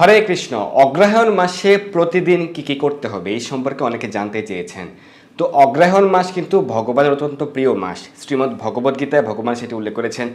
হরে কৃষ্ণ, অগ্রহায়ণ মাসে প্রতিদিন কি কি করতে হবে? এই সম্পর্কে অনেকে জানতে চেয়েছেন। তো অগ্রহায়ণ মাস কিন্তু ভগবানের অত্যন্ত প্রিয় মাস। শ্রীমদ্ ভগবদ্গীতায় ভগবান সেটি উল্লেখ করেছেন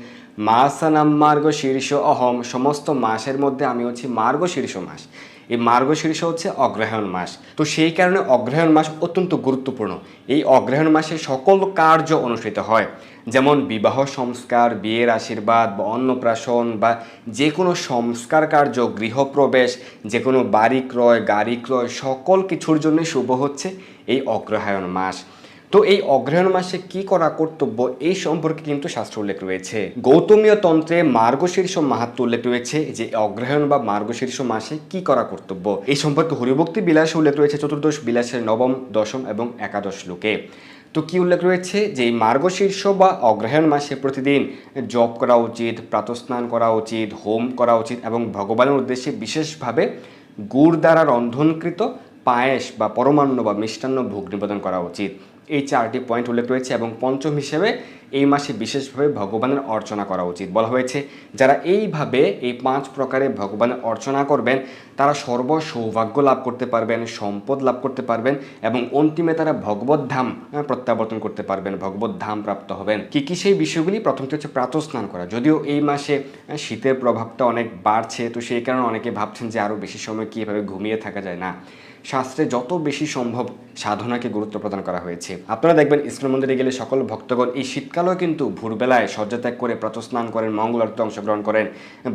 মাসানাম মার্গ শীর্ষ অহম সমস্ত মাসের মধ্যে আমি হচ্ছি মার্গ শীর্ষ মাস। এই মার্গশীর্ষ হচ্ছে অগ্রহায়ণ মাস। তো সেই কারণে অগ্রহায়ণ মাস অত্যন্ত গুরুত্বপূর্ণ। এই অগ্রহায়ণ মাসে সকল কার্য অনুষ্ঠিত হয়। যেমন বিবাহ সংস্কার, বিয়ের আশীর্বাদ বা অন্নপ্রাশন বা যে কোনো সংস্কার কার্য, গৃহপ্রবেশ যে কোনো বাড়ি ক্রয়, গাড়ি ক্রয়, সকল কিছুর জন্য শুভ হচ্ছে এই অগ্রহায়ণ মাস। তো এই অগ্রহায়ণ মাসে কি করা কর্তব্য এই সম্পর্কে কিন্তু শাস্ত্র উল্লেখ রয়েছে। গৌতমীয় তন্ত্রে মার্গশীর্ষ মাহাত্ম উল্লেখ রয়েছে যে অগ্রহায়ণ বা মার্গশীর্ষ মাসে কি করা কর্তব্য। এই সম্পর্কে হরিভক্তি বিলাসে উল্লেখ রয়েছে চতুর্দশ বিলাসের নবম, দশম এবং একাদশ লোকে তো কি উল্লেখ রয়েছে যে মার্গশীর্ষ বা অগ্রহায়ণ মাসে প্রতিদিন জপ করা উচিত, প্রাতস্নান করা উচিত, হোম করা উচিত এবং ভগবানের উদ্দেশ্যে বিশেষভাবে গুড় দ্বারা রন্ধনকৃত পায়েস বা পরমান্ন বা মিষ্টান্ন ভোগ নিবেদন করা উচিত। এই চারটি পয়েন্ট উল্লেখ রয়েছে এবং পঞ্চম হিসেবে এই মাসে বিশেষভাবে ভগবানের অর্চনা করা উচিত। বলা হয়েছে, যারা এইভাবে এই পাঁচ প্রকারে ভগবানের অর্চনা করবেন, তারা সর্ব সৌভাগ্য লাভ করতে পারবেন, সম্পদ লাভ করতে পারবেন এবং অন্তিমে তারা ভগবত ধাম প্রত্যাবর্তন করতে পারবেন, ভগবত ধাম প্রাপ্ত হবেন। কি কি সেই বিষয়গুলি? প্রথমটি হচ্ছে প্রাতঃস্নান করা। যদিও এই মাসে শীতের প্রভাবটা অনেক বাড়ছে, তো সেই কারণে অনেকে ভাবছেন যে আরও বেশি সময় কি এভাবে ঘুমিয়ে থাকা যায়? না। শাস্ত্রে যত বেশি সম্ভব সাধনাকে গুরুত্ব প্রদান করা হয়েছে। আপনারা দেখবেন ইসলাম মন্দিরে গেলে সকল ভক্তগণ এই শীতকালেও কিন্তু ভোরবেলায় শয্যাত্যাগ করে প্রাতঃস্নান করেন মঙ্গল আরতিতে অংশগ্রহণ করেন।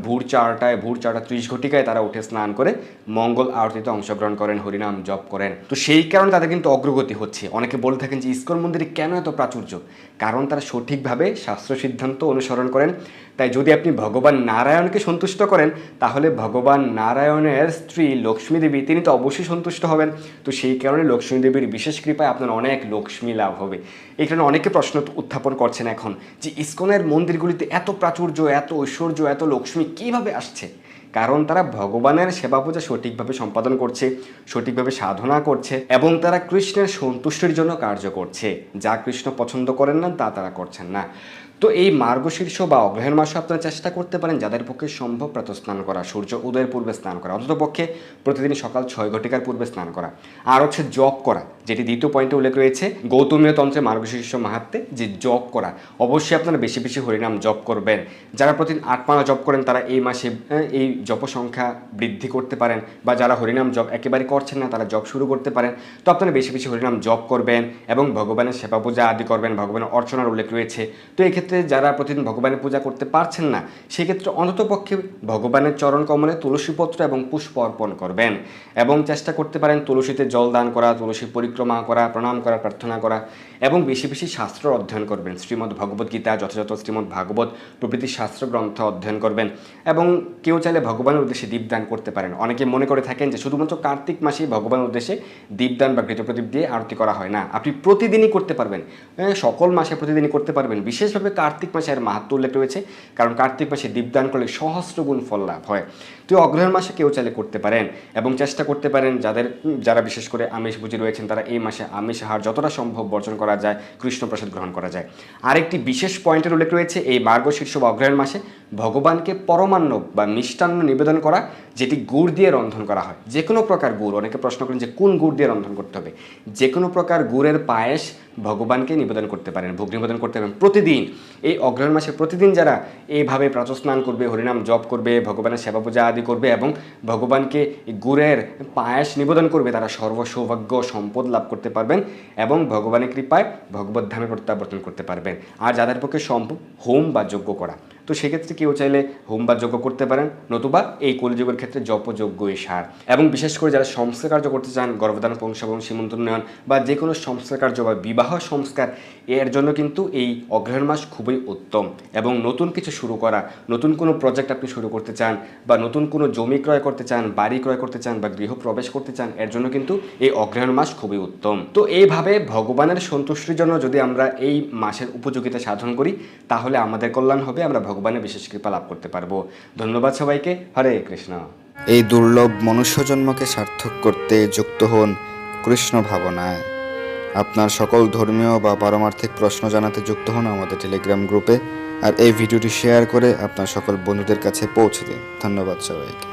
ভোর চারটায়, ভোর চারটা ত্রিশ ঘটিকায় তারা উঠে স্নান করে মঙ্গল আরতিতে অংশগ্রহণ করেন, হরিনাম জপ করেন। তো সেই কারণে তাদের কিন্তু অগ্রগতি হচ্ছে। অনেকে বলে থাকেন যে ইস্কন মন্দিরে কেন এত প্রাচুর্য? কারণ তারা সঠিকভাবে শাস্ত্র সিদ্ধান্ত অনুসরণ করেন। তাই যদি আপনি ভগবান নারায়ণকে সন্তুষ্ট করেন, তাহলে ভগবান নারায়ণের স্ত্রী লক্ষ্মী দেবী, তিনি তো অবশ্যই সন্তুষ্ট হবেন। তো সেই কারণে লক্ষ্মী দেবীর বিশেষ কৃপায় আপনার অনেক লক্ষ্মী লাভ হবে। এই কারণে অনেকে প্রশ্ন উত্থাপন করছেন এখন যে ইস্কনের মন্দিরগুলিতে এত প্রাচুর্য, এত ঐশ্বর্য, এত লক্ষ্মী কীভাবে আসছে? কারণ তারা ভগবানের সেবা পূজা সঠিকভাবে সম্পাদন করছে, সঠিকভাবে সাধনা করছে এবং তারা কৃষ্ণের সন্তুষ্টির জন্য কার্য করছে। যা কৃষ্ণ পছন্দ করেন না, তা তারা করছেন না। তো এই মার্গশীর্ষ বা অগ্রহায়ণ মাসে আপনারা চেষ্টা করতে পারেন যাদের পক্ষে সম্ভব প্রাতঃ স্নান করা, সূর্য উদয়ের পূর্বে স্নান করা অন্তত পক্ষে প্রতিদিন সকাল ছয় ঘটিকার পূর্বে স্নান করা। আর হচ্ছে জপ করা। যেটি দ্বিতীয় পয়েন্টে উল্লেখ রয়েছে, গৌতমীয় তন্ত্রে মার্গশীর্ষ মাহাত্মে যে জপ করা। অবশ্যই আপনারা বেশি বেশি হরিনাম জপ করবেন। যারা প্রতিদিন আট পানা জপ করেন, তারা এই মাসে এই জপ সংখ্যা বৃদ্ধি করতে পারেন বা যারা হরিনাম জপ একেবারে করছেন না, তারা জপ শুরু করতে পারেন। তো আপনারা বেশি বেশি হরিনাম জপ করবেন এবং ভগবানের সেবা পূজা আদি করবেন, ভগবানের অর্চনার উল্লেখ রয়েছে। তো এই ক্ষেত্রে যারা প্রতিদিন ভগবানের পূজা করতে পারছেন না, সেক্ষেত্রে অন্ততপক্ষে ভগবানের চরণ কমলে তুলসীপত্র এবং পুষ্প অর্পণ করবেন। এবং চেষ্টা করতে পারেন তুলসীতে জল দান করা তুলসী পরিক্রমা করা, প্রণাম করা, প্রার্থনা করা এবং বেশি বেশি শাস্ত্র অধ্যয়ন করবেন। শ্রীমদ্ ভগবদ্গীতা যথাযথ শ্রীমদ্ ভাগবত প্রভৃতি শাস্ত্র গ্রন্থ অধ্যয়ন করবেন এবং কেউ চাইলে ভগবানের উদ্দেশ্যে দীপদান করতে পারেন। অনেকে মনে করে থাকেন যে শুধুমাত্র কার্তিক মাসেই ভগবানের উদ্দেশ্যে দীপদান বা ঘৃতপ্রদীপ দিয়ে আরতি করা হয় না। আপনি প্রতিদিনই করতে পারবেন। সকল মাসে প্রতিদিনই করতে পারবেন। বিশেষভাবে কার্তিক মাসে এর মাহাত্ম উল্লেখ রয়েছে, কারণ কার্তিক মাসে দীপদান করলে সহস্র গুণ ফল লাভ হয়। তো অগ্রহের মাসে কেউ চাইলে করতে পারেন এবং চেষ্টা করতে পারেন যাদের, যারা বিশেষ করে আমিষ বুঝে রয়েছেন তারা এই মাসে আমিষ আহার যতটা সম্ভব বর্জন করা যায়, কৃষ্ণপ্রসাদ গ্রহণ করা যায়। আরেকটি বিশেষ পয়েন্টের উল্লেখ রয়েছে এই মার্গশীর্ষ বা অগ্রহায়ণ মাসে ভগবানকে পরমান্ন বা মিষ্টান্ন নিবেদন করা, যেটি গুড় দিয়ে রন্ধন করা হয়। যে কোনো প্রকার গুড়, অনেকে প্রশ্ন করেন যে কোন গুড় দিয়ে রন্ধন করতে হবে? যে কোনো প্রকার গুড়ের পায়েস ভগবানকে নিবেদন করতে পারেন, ভোগ নিবেদন করতে পারেন। প্রতিদিন, এই অগ্রহায়ণ মাসে প্রতিদিন যারা এইভাবে প্রাতঃস্নান করবে, হরিনাম জপ করবে, ভগবানের সেবা পূজা আদি করবে এবং ভগবানকে গুড়ের পায়েস নিবেদন করবে, তারা সর্ব সৌভাগ্য সম্পদ লাভ করতে পারবেন এবং ভগবানের কৃপায় ভগবত ধামে প্রত্যাবর্তন করতে পারবেন। আর যাদের পক্ষে সম্ভব, হোম বা যজ্ঞ করা। তো সেক্ষেত্রে কেউ চাইলে হোম বা যজ্ঞ করতে পারেন, নতুবা এই কলিযুগের ক্ষেত্রে জপযজ্ঞই সার। এবং বিশেষ করে যারা সংস্কার কার্য করতে চান গর্ভদান বংশাবং সীমন্ত উন্নয়ন বা যে কোনো সংস্কার কার্য বা বিবাহ সংস্কার, এর জন্য কিন্তু এই অগ্রহায়ণ মাস খুবই উত্তম। এবং নতুন কিছু শুরু করা, নতুন কোনো প্রজেক্ট আপনি শুরু করতে চান বা নতুন কোনো জমি ক্রয় করতে চান, বাড়ি ক্রয় করতে চান বা গৃহ প্রবেশ করতে চান, এর জন্য কিন্তু এই অগ্রহায়ণ মাস খুবই উত্তম। তো এইভাবে ভগবানের সন্তুষ্টির জন্য যদি আমরা এই মাসের উপযোগিতা সাধন করি, তাহলে আমাদের কল্যাণ হবে, আমরা ভগবানের বিশেষ কৃপা লাভ করতে পারব। ধন্যবাদ সবাইকে। হরে কৃষ্ণ। এই দুর্লভ মনুষ্য জন্মকে সার্থক করতে যুক্ত হন কৃষ্ণ ভাবনায়। আপনার সকল ধর্মীয় বা পারমার্থিক প্রশ্ন জানাতে যুক্ত হন আমাদের টেলিগ্রাম গ্রুপে। আর এই ভিডিওটি শেয়ার করে আপনার সকল বন্ধুদের কাছে পৌঁছে দিন। ধন্যবাদ সবাইকে।